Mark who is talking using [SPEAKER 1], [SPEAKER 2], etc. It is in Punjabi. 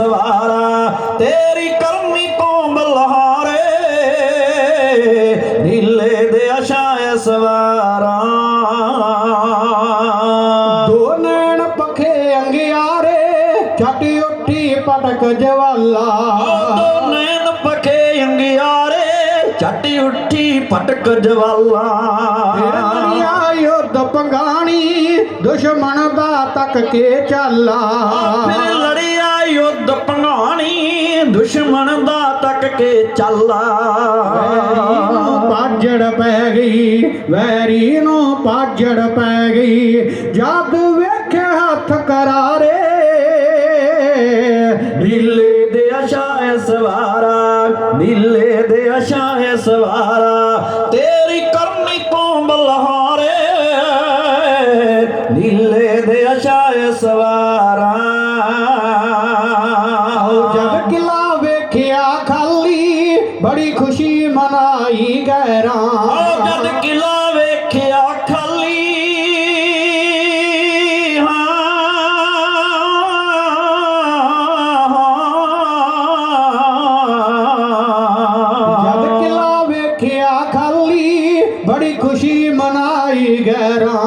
[SPEAKER 1] ਸਵਾਰਾ ਤੇਰੀ ਕਰਮੀ ਬਲਹਾਰੇ ਨੀਲੇ ਦੇ ਅਸ਼ਾਏ ਸਵਾਰਾ।
[SPEAKER 2] ਦੋ ਨੈਣ ਪਖੇ ਅੰਗਿਆਰੇ ਛੱਟ ਉੱਠੀ ਪਟਕ ਜਵਾਲਾ।
[SPEAKER 1] ਦੋ ਨੈਣ ਪਖੇ ਅੰਗਿਆਰੇ ਛੱਟ ਉੱਠੀ ਪਟਕ ਜਵਾਲਾ।
[SPEAKER 2] ਫਿਰਨੀਆ ਯੁੱਧ ਪੰਗਾਣੀ ਦੁਸ਼ਮਣ ਦਾ ਤੱਕ ਕੇ ਚਾਲਾ।
[SPEAKER 1] ਫਿਰ ਦੁਸ਼ਮਣ ਦਾ ਤੱਕ ਕੇ ਚੱਲਾ
[SPEAKER 2] ਪਾਜੜ ਪੈ ਗਈ ਵੈਰੀ ਨੂੰ ਪਾਜੜ ਪੈ ਗਈ ਜਦ ਵੇਖਿਆ ਹੱਥ ਕਰਾਰੇ।
[SPEAKER 1] ਨੀਲੇ ਦੇ ਅਸ਼ਾਏ ਸਵਾਰਾ ਨੀਲੇ ਦੇ ਅਸ਼ਾਏ ਸਵਾਰਾ ਤੇਰੀ ਕਰਨੀ ਤੋਂ ਬਲਹਾਰੇ ਨੀਲੇ ਦੇ ਅਸ਼ਾਏ ਸਵਾਰਾ।
[SPEAKER 2] ਵੇਖਿਆ ਖਾਲੀ ਬੜੀ ਖੁਸ਼ੀ ਮਨਾਈ ਗੈਰਾਂ।
[SPEAKER 1] ਜਦ ਕਿਲਾ ਵੇਖਿਆ ਖਾਲੀ
[SPEAKER 2] ਜਦ ਕਿਲਾ ਵੇਖਿਆ ਖਾਲੀ ਬੜੀ ਖੁਸ਼ੀ ਮਨਾਈ ਗੈਰਾਂ।